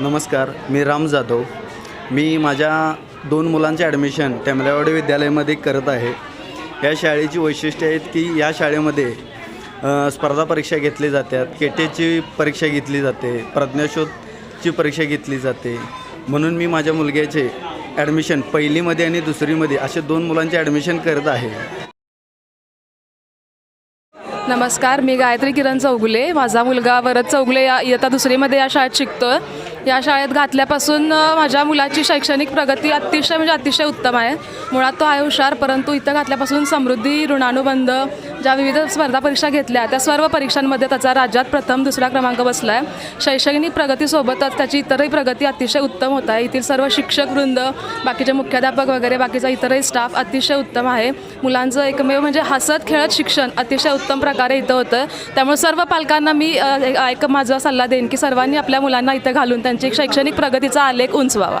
नमस्कार मी राम जाधव. मी माझ्या दोन मुलांचे ॲडमिशन टेमल्यावाडी विद्यालयामध्ये करत आहे. या शाळेची वैशिष्ट्य आहेत की या शाळेमध्ये स्पर्धा परीक्षा घेतली जातात केटेची परीक्षा घेतली जाते प्रज्ञाशोधची परीक्षा घेतली जाते. म्हणून मी माझ्या मुलग्याचे ॲडमिशन पहिलीमध्ये आणि दुसरीमध्ये असे दोन मुलांचे ॲडमिशन करत आहे. नमस्कार मी गायत्री किरण चौगुले. माझा मुलगा वरद चौगुले या इयत्ता दुसरीमध्ये या शाळेत शिकतो या शाळेत घातल्यापासून माझ्या मुलाची शैक्षणिक प्रगती अतिशय म्हणजे अतिशय उत्तम आहे. मुळात तो आहे हुशार परंतु इथं घातल्यापासून समृद्धी ऋणानुबंध ज्या विविध स्पर्धा परीक्षा घेतल्या त्या सर्व परीक्षांमध्ये त्याचा राज्यात प्रथम दुसरा क्रमांक बसला आहे शैक्षणिक प्रगतीसोबतच त्याची इतरही प्रगती अतिशय उत्तम होत आहे. येथील सर्व शिक्षक वृंद बाकीचे मुख्याध्यापक वगैरे बाकीचा इतरही स्टाफ अतिशय उत्तम आहे. मुलांचं एकमेव म्हणजे हसत खेळत शिक्षण अतिशय उत्तम प्रकारे इथं होतं. त्यामुळे सर्व पालकांना मी एक एक माझा सल्ला देईन की सर्वांनी आपल्या मुलांना इथं घालून त्यांची शैक्षणिक प्रगतीचा आलेख उंचवावा.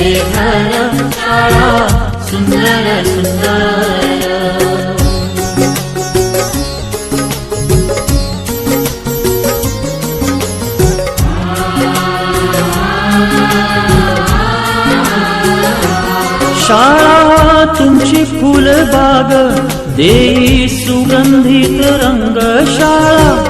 सरस्वतीचे घर शाळा सुंदर सुंदर शाळा तुमची फुलबाग देई सुगंधित रंग शाळा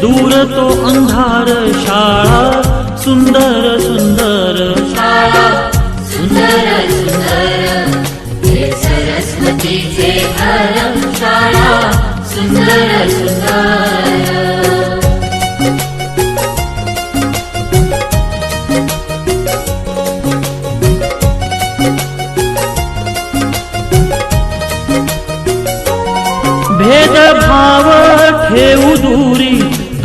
दूर तो अंधार शाळा सुंदर सुंदर शाळा. सुंदर सुंदर हे सरस्वतीचे घर शाळा. सुंदर सुंदर. भेदभाव ठेवू दूरी